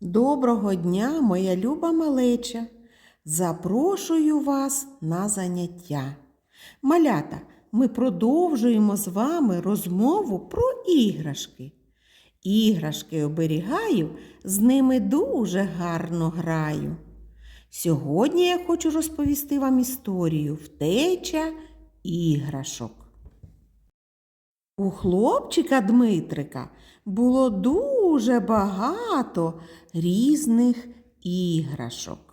Доброго дня, моя люба малеча. Запрошую вас на заняття. Малята, ми продовжуємо з вами розмову про іграшки. Іграшки оберігаю, з ними дуже гарно граю. Сьогодні я хочу розповісти вам історію втеча іграшок. У хлопчика Дмитрика було дуже багато різних іграшок.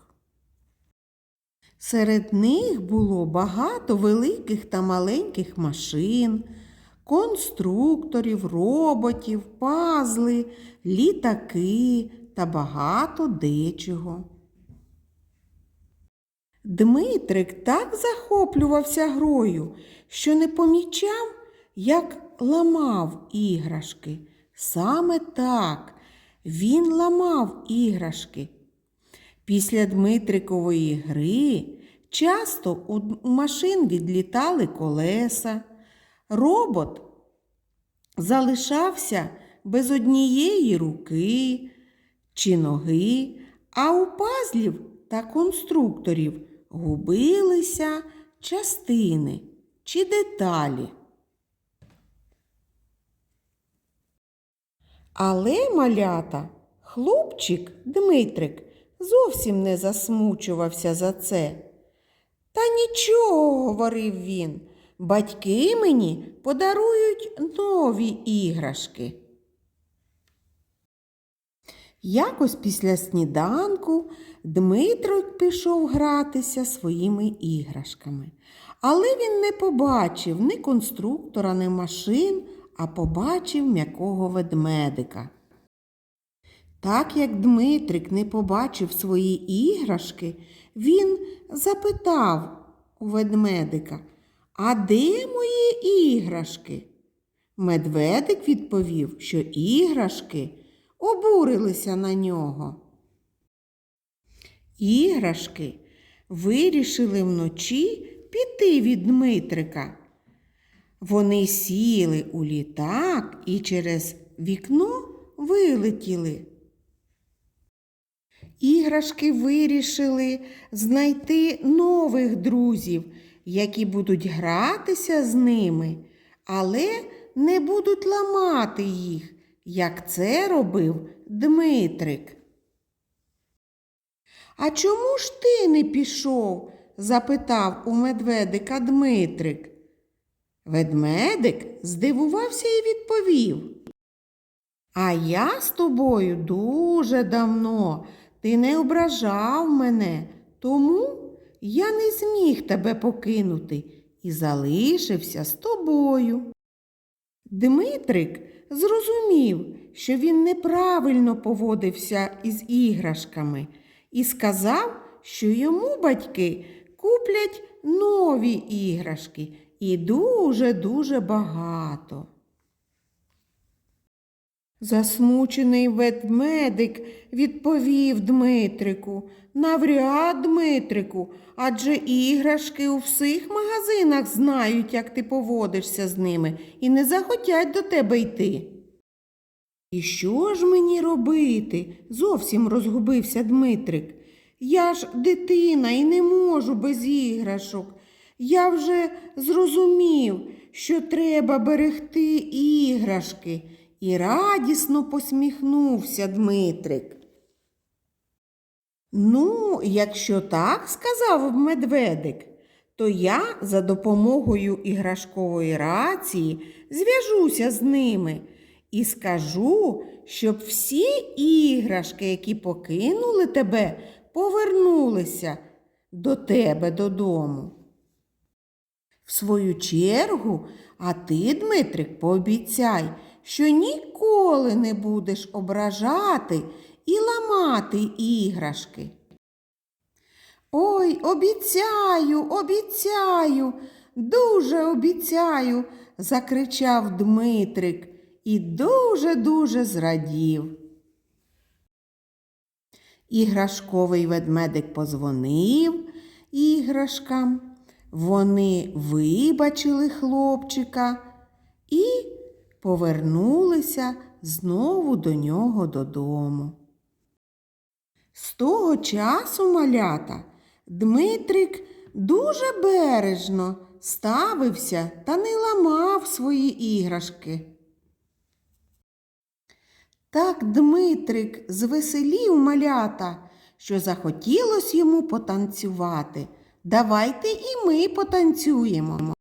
Серед них було багато великих та маленьких машин, конструкторів, роботів, пазли, літаки та багато дечого. Дмитрик так захоплювався грою, що не помічав, як ламав іграшки. Саме так він ламав іграшки. Після Дмитрикової гри часто у машин відлітали колеса. Робот залишався без однієї руки чи ноги, а у пазлів та конструкторів губилися частини чи деталі. Але малята, хлопчик Дмитрик зовсім не засмучувався за це. Та нічого, говорив він, батьки мені подарують нові іграшки. Якось після сніданку Дмитрик пішов гратися своїми іграшками. Але він не побачив ні конструктора, ні машин, а побачив м'якого ведмедика. Так як Дмитрик не побачив свої іграшки, він запитав у ведмедика, а де мої іграшки? Медведик відповів, що іграшки обурилися на нього. Іграшки вирішили вночі піти від Дмитрика. Вони сіли у літак і через вікно вилетіли. Іграшки вирішили знайти нових друзів, які будуть гратися з ними, але не будуть ламати їх, як це робив Дмитрик. А чому ж ти не пішов? запитав у медведика Дмитрик. Ведмедик здивувався і відповів. А я з тобою дуже давно. Ти не ображав мене, тому я не зміг тебе покинути і залишився з тобою. Дмитрик зрозумів, що він неправильно поводився із іграшками, і сказав, що йому батьки куплять нові іграшки і дуже-дуже багато. Засмучений ведмедик відповів Дмитрику. Навряд, Дмитрику, адже іграшки у всіх магазинах знають, як ти поводишся з ними, і не захотять до тебе йти. І що ж мені робити? зовсім розгубився Дмитрик. Я ж дитина і не можу без іграшок. Я вже зрозумів, що треба берегти іграшки. І радісно посміхнувся Дмитрик. Ну, якщо так, сказав медведик, то я за допомогою іграшкової рації зв'яжуся з ними і скажу, щоб всі іграшки, які покинули тебе, повернулися до тебе додому. В свою чергу, а ти, Дмитрик, пообіцяй, що ніколи не будеш ображати і ламати іграшки. Ой, обіцяю, обіцяю, дуже обіцяю, закричав Дмитрик і дуже-дуже зрадів. Іграшковий ведмедик позвонив іграшкам. Вони вибачили хлопчика і повернулися знову до нього додому. З того часу, малята, Дмитрик дуже бережно ставився та не ламав свої іграшки. Так Дмитрик звеселів малята, що захотілось йому потанцювати. Давайте і ми потанцюємо.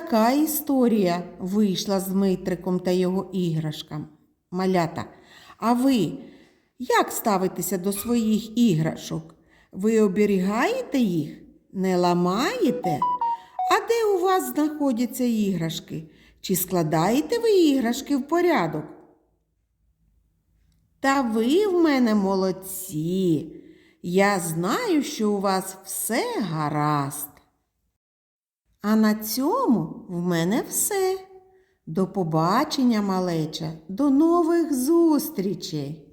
Така історія вийшла з Дмитриком та його іграшками. Малята, а ви як ставитеся до своїх іграшок? Ви оберігаєте їх? Не ламаєте? А де у вас знаходяться іграшки? Чи складаєте ви іграшки в порядок? Та ви в мене молодці. Я знаю, що у вас все гаразд. А на цьому в мене все. До побачення, малеча, до нових зустрічей!